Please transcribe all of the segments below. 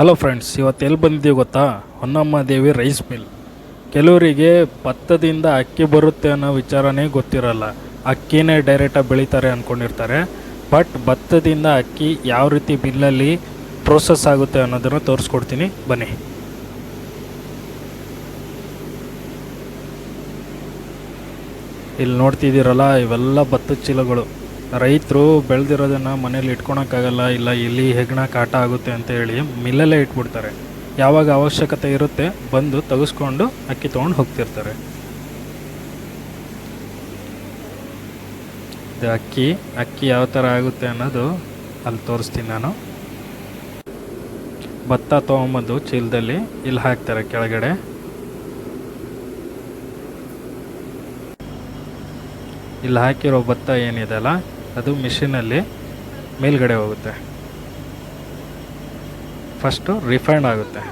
Hello friends ಇವತ್ತು ಎಲ್ಲಿ ಬಂದಿದ್ದೀವಿ ಗೊತ್ತಾ? ಹೊನ್ನಮ್ಮ ದೇವಿ ರೈಸ್ ಮಿಲ್ ಕೆಲವರಿಗೆ ಭತ್ತದಿಂದ ಅಕ್ಕಿ ಬರುತ್ತೆ ಅನ್ನೋ ವಿಚಾರನೇ ಗೊತ್ತಿರಲ್ಲ. ಅಕ್ಕಿನೇ ಡೈರೆಕ್ಟಾಗಿ ಬೆಳೀತಾರೆ ಅಂದ್ಕೊಂಡಿರ್ತಾರೆ ಬಟ್ ಭತ್ತದಿಂದ ಅಕ್ಕಿ ಯಾವ ರೀತಿ ಬಿಲ್ಲಲ್ಲಿ ಪ್ರೋಸೆಸ್ ಆಗುತ್ತೆ ಅನ್ನೋದನ್ನು ತೋರಿಸ್ಕೊಡ್ತೀನಿ. ಬನ್ನಿ. ಇಲ್ಲಿ ನೋಡ್ತಿದ್ದೀರಲ್ಲ, ಇವೆಲ್ಲ ಭತ್ತದ ಚೀಲಗಳು. ರೈತರು ಬೆಳೆದಿರೋದನ್ನ ಮನೇಲಿ ಇಟ್ಕೊಳಕ್ಕಾಗಲ್ಲ, ಇಲ್ಲ ಇಲ್ಲಿ ಹೆಗ್ಣ ಕಾಟ ಆಗುತ್ತೆ ಅಂತ ಹೇಳಿ ಮಿಲ್ಲಲ್ಲೇ ಇಟ್ಬಿಡ್ತಾರೆ. ಯಾವಾಗ ಅವಶ್ಯಕತೆ ಇರುತ್ತೆ ಬಂದು ತೆಗೆಸ್ಕೊಂಡು ಅಕ್ಕಿ ತೊಗೊಂಡು ಹೋಗ್ತಿರ್ತಾರೆ. ಇದು ಅಕ್ಕಿ ಅಕ್ಕಿ ಯಾವ ಥರ ಆಗುತ್ತೆ ಅನ್ನೋದು ಅಲ್ಲಿ ತೋರಿಸ್ತೀನಿ ನಾನು. ಭತ್ತ ತೊಗೊಂಬಂದು ಚೀಲದಲ್ಲಿ ಇಲ್ಲಿ ಹಾಕ್ತಾರೆ ಕೆಳಗಡೆ. ಇಲ್ಲಿ ಹಾಕಿರೋ ಭತ್ತ ಏನಿದೆ ಅಲ್ಲ ಅದು ಮಿಷಿನಲ್ಲಿ ಮೇಲ್ಗಡೆ ಹೋಗುತ್ತೆ. ಫಸ್ಟು ರಿಫೈಂಡ್ ಆಗುತ್ತೆ.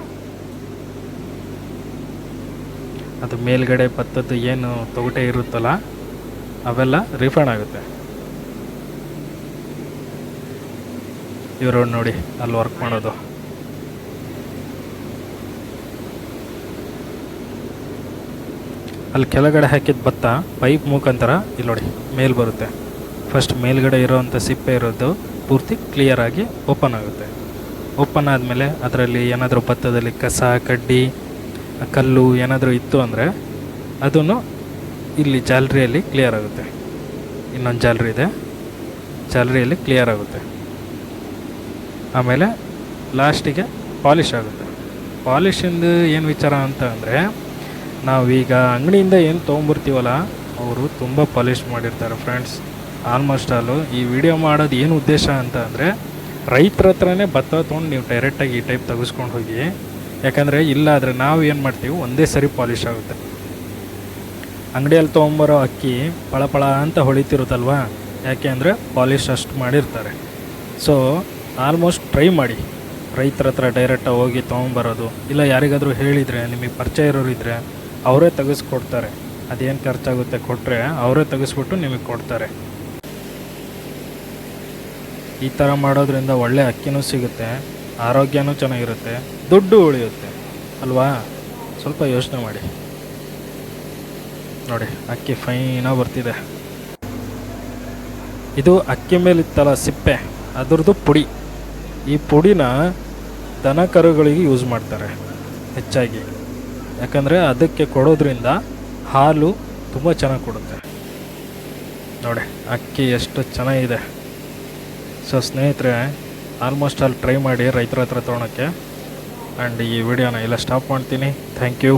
ಅದು ಮೇಲ್ಗಡೆ ಭತ್ತದ್ದು ಏನು ತೊಗಟೆ ಇರುತ್ತಲ್ಲ, ಅವೆಲ್ಲ ರಿಫೈಂಡ್ ಆಗುತ್ತೆ. ಇವರು ನೋಡಿ, ಅಲ್ಲಿ ವರ್ಕ್ ಮಾಡೋದು. ಅಲ್ಲಿ ಕೆಳಗಡೆ ಹಾಕಿದ ಭತ್ತ ಪೈಪ್ ಮುಖಾಂತರ ಇಲ್ಲಿ ನೋಡಿ, ಮೇಲ್ ಬರುತ್ತೆ. ಫಸ್ಟ್ ಮೇಲ್ಗಡೆ ಇರೋವಂಥ ಸಿಪ್ಪೆ ಇರೋದು ಪೂರ್ತಿ ಕ್ಲಿಯರ್ ಆಗಿ ಓಪನ್ ಆಗುತ್ತೆ. ಓಪನ್ ಆದಮೇಲೆ ಅದರಲ್ಲಿ ಏನಾದರೂ ಭತ್ತದಲ್ಲಿ ಕಸ, ಕಡ್ಡಿ, ಕಲ್ಲು ಏನಾದರೂ ಇತ್ತು ಅಂದರೆ ಅದನ್ನು ಇಲ್ಲಿ ಜಾಲರಿಯಲ್ಲಿ ಕ್ಲಿಯರ್ ಆಗುತ್ತೆ. ಇನ್ನೊಂದು ಜಾಲರಿ ಇದೆ. ಜಾಲರಿಯಲ್ಲಿ ಕ್ಲಿಯರ್ ಆಗುತ್ತೆ. ಆಮೇಲೆ ಲಾಸ್ಟಿಗೆ ಪಾಲಿಶ್ ಆಗುತ್ತೆ. ಪಾಲಿಶಿಂದು ಏನು ವಿಚಾರ ಅಂತ ಅಂದರೆ ನಾವೀಗ ಅಂಗಡಿಯಿಂದ ಏನು ತೊಗೊಂಬರ್ತೀವಲ್ಲ ಅವರು ತುಂಬ ಪಾಲಿಶ್ ಮಾಡಿರ್ತಾರೆ ಫ್ರೆಂಡ್ಸ್ ಆಲ್ಮೋಸ್ಟ್ ಆಲು ಈ ವಿಡಿಯೋ ಮಾಡೋದು ಏನು ಉದ್ದೇಶ ಅಂತ ಅಂದರೆ ರೈತರ ಹತ್ರನೇ ಭತ್ತ ತೊಗೊಂಡು ನೀವು ಡೈರೆಕ್ಟಾಗಿ ಈ ಟೈಪ್ ತೆಗೆಸ್ಕೊಂಡು ಹೋಗಿ. ಯಾಕಂದರೆ ಇಲ್ಲಾದರೆ ನಾವು ಏನು ಮಾಡ್ತೀವಿ, ಒಂದೇ ಸರಿ ಪಾಲಿಷ್ ಆಗುತ್ತೆ. ಅಂಗಡಿಯಲ್ಲಿ ತೊಗೊಂಬರೋ ಅಕ್ಕಿ ಪಳಪಳ ಅಂತ ಹೊಳಿತಿರುತ್ತಲ್ವ? ಯಾಕೆ ಅಂದರೆ ಪಾಲಿಷ್ ಅಷ್ಟು ಮಾಡಿರ್ತಾರೆ. ಸೊ ಆಲ್ಮೋಸ್ಟ್ ಟ್ರೈ ಮಾಡಿ. ರೈತರ ಹತ್ರ ಡೈರೆಕ್ಟಾಗಿ ಹೋಗಿ ತೊಗೊಂಬರೋದು. ಇಲ್ಲ ಯಾರಿಗಾದರೂ ಹೇಳಿದರೆ, ನಿಮಗೆ ಪರಿಚಯ ಇರೋರು ಅವರೇ ತೆಗೆಸ್ಕೊಡ್ತಾರೆ. ಅದೇನು ಖರ್ಚಾಗುತ್ತೆ ಕೊಟ್ಟರೆ ಅವರೇ ತೆಗೆಸ್ಬಿಟ್ಟು ನಿಮಗೆ ಕೊಡ್ತಾರೆ. ಈ ಥರ ಮಾಡೋದ್ರಿಂದ ಒಳ್ಳೆ ಅಕ್ಕಿನೂ ಸಿಗುತ್ತೆ, ಆರೋಗ್ಯನೂ ಚೆನ್ನಾಗಿರುತ್ತೆ, ದುಡ್ಡು ಉಳಿಯುತ್ತೆ. ಅಲ್ವಾ? ಸ್ವಲ್ಪ ಯೋಚನೆ ಮಾಡಿ. ನೋಡಿ, ಅಕ್ಕಿ ಫೈನಾಗಿ ಬರ್ತಿದೆ. ಇದು ಅಕ್ಕಿ ಮೇಲೆ ಇತ್ತಲ್ಲ ಸಿಪ್ಪೆ, ಅದರದ್ದು ಪುಡಿ. ಈ ಪುಡಿನ ದನ ಕರುಗಳಿಗೆ ಯೂಸ್ ಮಾಡ್ತಾರೆ, ಹೆಚ್ಚಾಗಿ. ಯಾಕಂದರೆ ಅದಕ್ಕೆ ಕೊಡೋದ್ರಿಂದ ಹಾಲು ತುಂಬ ಚೆನ್ನಾಗಿ ಕೊಡುತ್ತೆ. ನೋಡಿ, ಅಕ್ಕಿ ಎಷ್ಟು ಚೆನ್ನಾಗಿದೆ. ಸೊ ಸ್ನೇಹಿತರೆ ಆಲ್ಮೋಸ್ಟ್ ಅಲ್ಲಿ ಟ್ರೈ ಮಾಡಿ ರೈತರ ಹತ್ರ ತೊಗೊಳಕ್ಕೆ. ಆ್ಯಂಡ್ ಈ ವಿಡಿಯೋನ ಎಲ್ಲ ಸ್ಟಾಪ್ ಮಾಡ್ತೀನಿ. Thank you